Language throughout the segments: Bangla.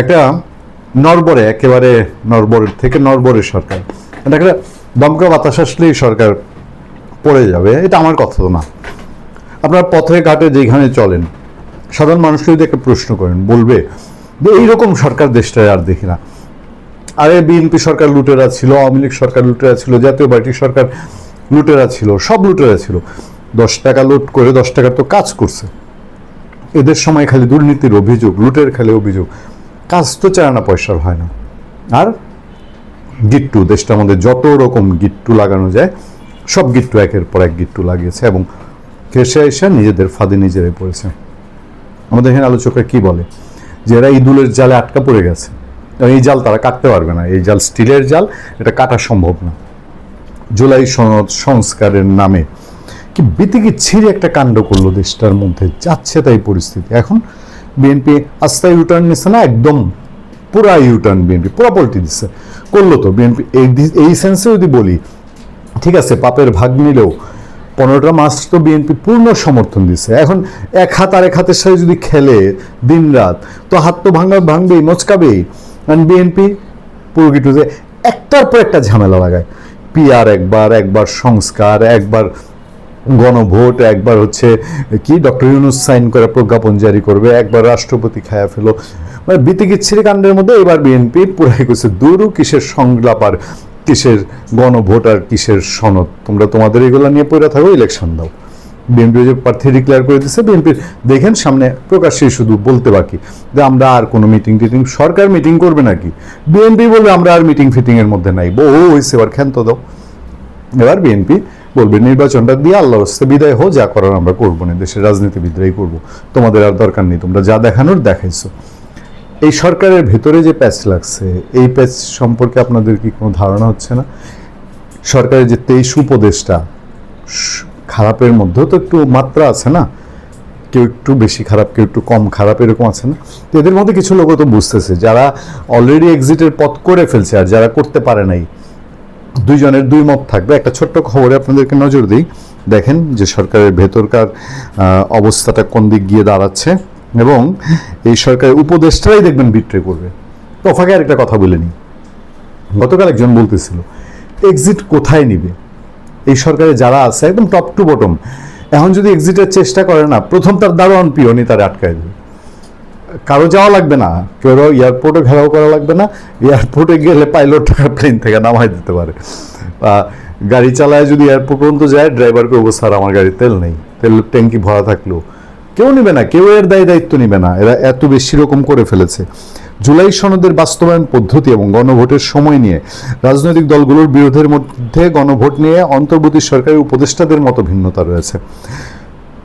একটা নরবরে, একেবারে নরবরের থেকে নরবরের সরকার। এটা একটা দমকা বাতাস আসলেই সরকার পড়ে যাবে, এটা আমার কথা না। আপনার পথে ঘাটে যেখানে চলেন, সাধারণ মানুষকে যদি একটা প্রশ্ন করেন, বলবে যে এইরকম সরকার দেশটায় আর দেখি না। আরে বিএনপি সরকার লুটেরা ছিল, আওয়ামী লীগ সরকার লুটেরা ছিল, জাতীয় পার্টি সরকার লুটেরা ছিল, সব লুটেরা ছিল। দশ টাকা লুট করে দশ টাকার তো কাজ করছে। এদের সময় খালি দুর্নীতির অভিযোগ, লুটের খালি অভিযোগ। কাজ তো চায় না পয়সার হয় না। আর গিট্টু, দেশটার মধ্যে যত রকম গিট্টু লাগানো যায়, সব গিট্টু একের পর এক গিট্টু লাগিয়েছে এবং কেসে এসে নিজেদের ফাঁদে নিজেরাই পড়েছে। আমাদের এখানে আলোচকরা কি বলে? যে এরা ইঁদুলের জালে আটকা পড়ে গেছে। এই জাল তারা কাটতে পারবে না। এই জাল স্টিলের জাল, এটা কাটা সম্ভব না। জুলাই সনদ সংস্কারের নামে কি বিতিকি ছিঁড়ে একটা কাণ্ড করল দেশটার মধ্যে। যাচ্ছে তাই পরিস্থিতি। এখন বিএনপি আস্থায় ইউটার্ন নিচ্ছে না, একদম পুরা ইউটার্ন বিএনপি, পুরা পল্টি দিচ্ছে করল তো বিএনপি। এই সেন্সে যদি বলি, ঠিক আছে, পাপের ভাগ নিলেও পনেরোটা মাস তো বিএনপি পূর্ণ সমর্থন দিচ্ছে এখন এক হাত আর এক হাতের সাথে যদি খেলে দিন রাত তো হাত তো ভাঙা ভাঙবেই, মচকাবেই। কারণ বিএনপি পুরো কিছু যে একটার পর একটা ঝামেলা লাগায়। পিআর একবার একবার সংস্কার, একবার গণভোট, একবার হচ্ছে কি ডক্টর ইউনুস সাইন করে প্রজ্ঞাপন জারি করবে, একবার রাষ্ট্রপতি খায়া ফেলো। মানে বিতিকিচ্ছিরি কাণ্ডের মধ্যে এবার বিএনপি পুরাই করছে দূরও কিসের সংলাপ আর কিসের গণভোট আর কিসের সনদ? তোমরা তোমাদের এগুলো নিয়ে পড়ে থাকো ইলেকশন দাও। বিএনপি যে প্রার্থী ডিক্লেয়ার করে দিচ্ছে বিএনপির দেখেন সামনে প্রকাশ্যে শুধু বলতে বাকি। যে আমরা আর কোনো মিটিং টিটিং, সরকার মিটিং করবে নাকি? বিএনপি বলবে, আমরা আর মিটিং ফিটিংয়ের মধ্যে নাই। বহু হয়েছে এবার ক্ষান্ত দাও। এবার বিএনপি বলবে, নির্বাচনটা দিয়ে আল্লাহ হস্তে বিদায় হো যা করার আমরা করব না। দেশের রাজনীতিবিদরাই করব। তোমাদের আর দরকার নেই, তোমরা যা দেখানোর দেখাইছো। এই সরকারের ভেতরে যে প্যাচ লাগছে, এই প্যাচ সম্পর্কে আপনাদের কি কোনো ধারণা হচ্ছে না? সরকারের যে তেইশ উপদেশটা খারাপের মধ্যেও তো একটু মাত্রা আছে না? কেউ একটু বেশি খারাপ, কেউ একটু কম খারাপ এরকম আছে না? তো এদের মধ্যে কিছু লোক তো বুঝতেছে, যারা অলরেডি এক্সিটের পথ করে ফেলছে আর যারা করতে পারে নাই দুইজনের দুই মত থাকবে। একটা ছোট্ট খবরে আপনাদেরকে নজর দিই। দেখেন যে সরকারের ভেতরকার অবস্থাটা কোন দিক গিয়ে দাঁড়াচ্ছে এবং এই সরকারের উপদেষ্টারাই দেখবেন বিট্রে করবে। তফাকে ফাঁকে আরেকটা কথা বলে নিই। গতকাল একজন বলতেছিল এক্সিট কোথায় নিবে? এই সরকারে যারা আছে, একদম টপ টু বটম এখন যদি এক্সিটের চেষ্টা করে না, প্রথম তার দারোয়ান পিওনি তার আটকায় দেবে। কারও যাওয়া লাগবে না, কেউ এয়ারপোর্টে ঘেরাও করা লাগবে না এয়ারপোর্টে গেলে পাইলট প্লেন থেকে নামাই দিতে পারে। বা গাড়ি চালায় যদি এয়ারপোর্ট পর্যন্ত যায় ড্রাইভারকে স্যার, আমার গাড়ি তেল নেই, তেল ট্যাঙ্কি ভরা থাকলেও কেউ নেবে না, কেউ এর দায় দায়িত্ব নেবে না, এরা এত বেশি রকম করে ফেলেছে। জুলাই সনদের বাস্তবায়ন পদ্ধতি এবং গণভোটের সময় নিয়ে রাজনৈতিক দলগুলোর বিরোধের মধ্যে গণভোট নিয়ে অন্তর্বর্তী সরকারি উপদেষ্টাদের মতো ভিন্নতা রয়েছে।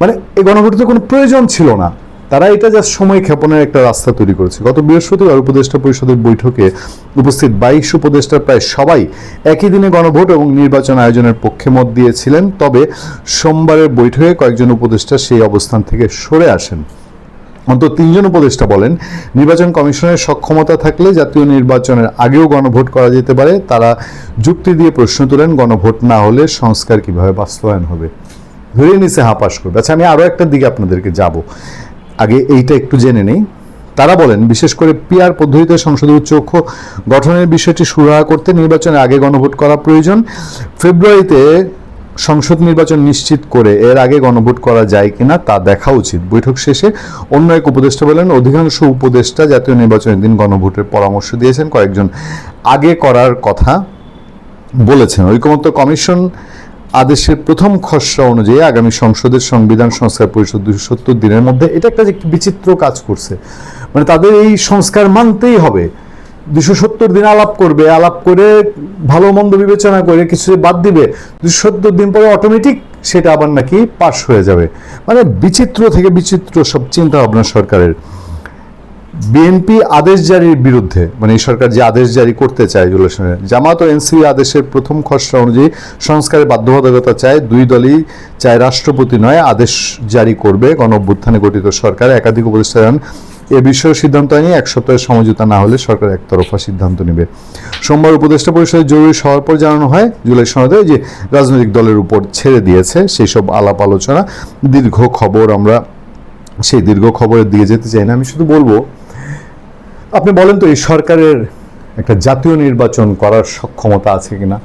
মানে এই গণভোটের কোনো প্রয়োজন ছিল না। তারা এটা জাস্ট সময় ক্ষেপণের একটা রাস্তা তৈরি করেছে। গত বৃহস্পতিবার উপদেষ্টা পরিষদের বৈঠকে উপস্থিত বাইশ উপদেষ্টার প্রায় সবাই একই দিনে গণভোট এবং নির্বাচন আয়োজনের পক্ষে মত দিয়েছিলেন। তবে সোমবারের বৈঠকে কয়েকজন উপদেষ্টা সেই অবস্থান থেকে সরে আসেন। অন্তত তিনজন উপদেষ্টা বলেন, নির্বাচন কমিশনের সক্ষমতা থাকলে জাতীয় নির্বাচনের আগেও গণভোট করা যেতে পারে। তারা যুক্তি দিয়ে প্রশ্ন তোলেন, গণভোট না হলে সংস্কার কীভাবে বাস্তবায়ন হবে। ধরে নিচে হাঁপাস করবে আচ্ছা আমি আরও একটা দিকে আপনাদেরকে যাব। আগে এইটা একটু জেনে নেই। তারা বলেন, বিশেষ করে পিআর পদ্ধতিতে সংসদীয় চক্ষ গঠনের বিষয়টি সুরাহা করতে নির্বাচনের আগে গণভোট করা প্রয়োজন। ফেব্রুয়ারিতে সংসদ নির্বাচন নিশ্চিত করে এর আগে গণভোট করা যায় কিনা তা দেখা উচিত। বৈঠক শেষে অন্য এক উপদেষ্টা বলেন, অধিকাংশ উপদেষ্টা জাতীয় নির্বাচনের দিন গণভোটের পরামর্শ দিয়েছেন। কয়েকজন আগে করার কথা বলেছেন। ঐকমত্য কমিশন আদেশের প্রথম খসড়া অনুযায়ী আগামী সংসদের সংবিধান সংস্কার পরিষদ দুশো সত্তর দিনের মধ্যে এটা একটা যে বিচিত্র কাজ করছে। মানে তাদের এই সংস্কার মানতেই হবে। দুশো সত্তর দিন আলাপ করবে, আলাপ করে ভালো মন্দ বিবেচনা করে কিছু বাদ দিবে। দুশো সত্তর দিন পরে অটোমেটিক সেটা আবার নাকি পাশ হয়ে যাবে। মানে বিচিত্র থেকে বিচিত্র সব চিন্তা ভাবনা সরকারের। বিএনপি আদেশ জারির বিরুদ্ধে মানে এই সরকার যে আদেশ জারি করতে চায় রেজুলেশনের জামাত ও এনসি আদেশের প্রথম খসড়া অনুযায়ী সংস্কারের বাধ্যবাধকতা চায়, দুই দলই চায় রাষ্ট্রপতি নয়, আদেশ জারি করবে গণ অভ্যুত্থানে গঠিত সরকার। একাধিক উপদেষ্টা জানান, এ বিষয়ে সিদ্ধান্ত নিয়ে এক সপ্তাহের সমঝোতা না হলে সরকার একতরফা সিদ্ধান্ত নেবে। সোমবার উপদেষ্টা পরিষদের জরুরি সভার পর জানানো হয়, জুলাই সনদে যে রাজনৈতিক দলের উপর ছেড়ে দিয়েছে সেই সব আলাপ আলোচনা, দীর্ঘ খবর আমরা সেই দীর্ঘ খবরের দিকে যেতে চাই না। আমি শুধু বলব আপনি বলেন তো, এই সরকারের একটা জাতীয় নির্বাচন করার সক্ষমতা আছে কিনা?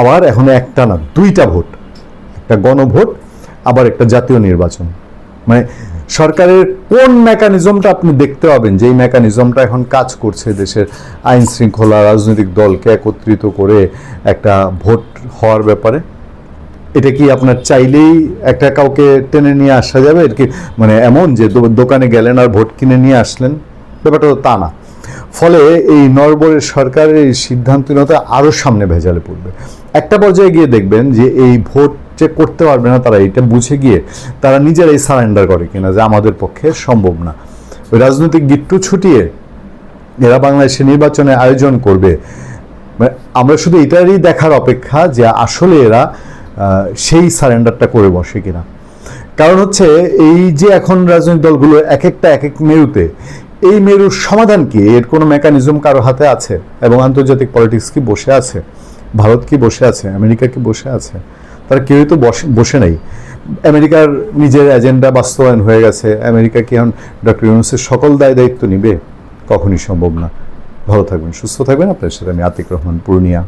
আবার এখন একটা না, দুইটা ভোট। একটা গণভোট, আবার একটা জাতীয় নির্বাচন। মানে সরকারের কোন মেকানিজমটা আপনি দেখতে পাবেন যেই মেকানিজমটা এখন কাজ করছে দেশের আইন শৃঙ্খলা, রাজনৈতিক দলকে একত্রিত করে একটা ভোট হওয়ার ব্যাপারে? এটা কি আপনার চাইলেই একটা কাউকে টেনে নিয়ে আসা যাবে? কি মানে এমন যে দোকানে গেলেন আর ভোট কিনে নিয়ে আসলেন? ব্যাপারটা তো না। ফলে এই নরবরের সরকারের এই সিদ্ধান্তহীনতা আরও সামনে ভেজালে পড়বে। একটা পর্যায়ে গিয়ে দেখবেন যে এই ভোট যে করতে পারবে না তারা, এটা বুঝে গিয়ে তারা নিজেরাই সারেন্ডার করে কিনা যে আমাদের পক্ষে সম্ভব না। ওই রাজনৈতিক গিট্টু ছুটিয়ে এরা বাংলাদেশে নির্বাচনে আয়োজন করবে। মানে আমরা শুধু এটারই দেখার অপেক্ষা যে আসলে এরা সেই সারেন্ডারটা করে বসে কিনা। কারণ হচ্ছে এই যে এখন রাজনৈতিক দলগুলো এক একটা এক এক মেরুতে এই মেরুর সমাধান কি? এর কোনো মেকানিজম কারও হাতে আছে? এবং আন্তর্জাতিক পলিটিক্স কি বসে আছে? ভারত কি বসে আছে? আমেরিকা কি বসে আছে? তারা কেউই তো বসে বসে নেই। আমেরিকার নিজের এজেন্ডা বাস্তবায়ন হয়ে গেছে। আমেরিকা কি এখন ডক্টর ইউনুসের সকল দায় দায়িত্ব নিবে? কখনই সম্ভব না। ভালো থাকবেন, সুস্থ থাকবেন। আপনার সাথে আমি আতিক রহমান, পূর্ণিয়া।